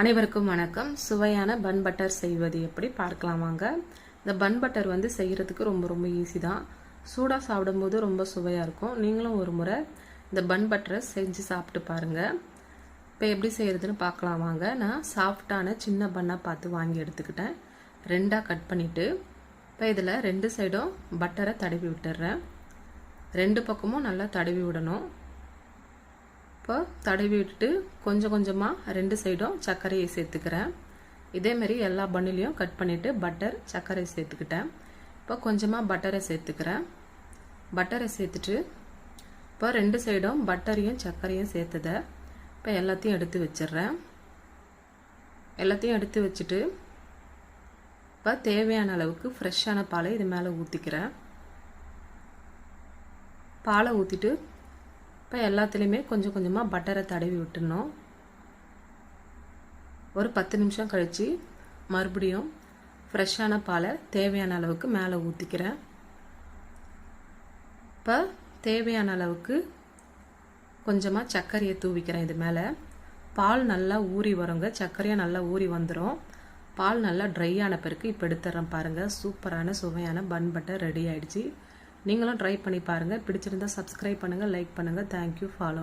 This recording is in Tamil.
அனைவருக்கும் வணக்கம். சுவையான பன் பட்டர் செய்வது எப்படி பார்க்கலாம் வாங்க. இந்த பன் பட்டர் வந்து செய்கிறதுக்கு ரொம்ப ரொம்ப ஈஸி தான். சூடாக சாப்பிடும்போது ரொம்ப சுவையாக இருக்கும். நீங்களும் ஒரு முறை இந்த பன் பட்டரை செஞ்சு சாப்பிட்டு பாருங்கள் இப்போ எப்படி செய்கிறதுன்னு பார்க்கலாம் வாங்க. நான் சாஃப்டான சின்ன பண்ணாக பார்த்து வாங்கி எடுத்துக்கிட்டேன். ரெண்டாக கட் பண்ணிவிட்டு இப்போ இதில் ரெண்டு சைடும் பட்டரை தடவி விட்டுடுறேன் ரெண்டு பக்கமும் நல்லா தடவி விடணும். இப்போ தடவி விட்டுட்டு கொஞ்சம் கொஞ்சமாக ரெண்டு சைடும் சர்க்கரையை சேர்த்துக்கிறேன். இதேமாரி எல்லா பண்ணிலையும் கட் பண்ணிவிட்டு பட்டர் சர்க்கரை சேர்த்துக்கிட்டேன். இப்போ கொஞ்சமாக பட்டரை சேர்த்துக்கிறேன். பட்டரை சேர்த்துட்டு இப்போ ரெண்டு சைடும் பட்டரையும் சர்க்கரையும் சேர்த்ததை இப்போ எல்லாத்தையும் எடுத்து வச்சிடுறேன். எல்லாத்தையும் எடுத்து வச்சுட்டு இப்போ தேவையான அளவுக்கு ஃப்ரெஷ்ஷான பாலை இது மேலே ஊற்றிக்கிறேன் பாலை ஊற்றிட்டு இப்போ எல்லாத்துலேயுமே கொஞ்சம் கொஞ்சமாக பட்டரை தடவி விட்டுடணும் ஒரு பத்து நிமிஷம் கழித்து மறுபடியும் ஃப்ரெஷ்ஷான பாலை தேவையான அளவுக்கு மேலே ஊற்றிக்கிறேன் இப்போ தேவையான அளவுக்கு கொஞ்சமாக சர்க்கரையை தூவிக்கிறேன் இது மேலே. பால் நல்லா ஊறி வருங்க. சர்க்கரையாக நல்லா ஊறி வந்துடும் பால் நல்லா ட்ரை ஆன பிறகு இப்போ எடுத்துட்றேன் பாருங்கள் சூப்பரான சுவையான பன் பட்டர் ரெடி ஆகிடுச்சு நீங்களும் ட்ரை பண்ணி பாருங்கள் பிடிச்சிருந்தா சப்ஸ்கிரைப் பண்ணுங்கள் லைக் பண்ணுங்கள் தேங்க்யூ ஃபாலோ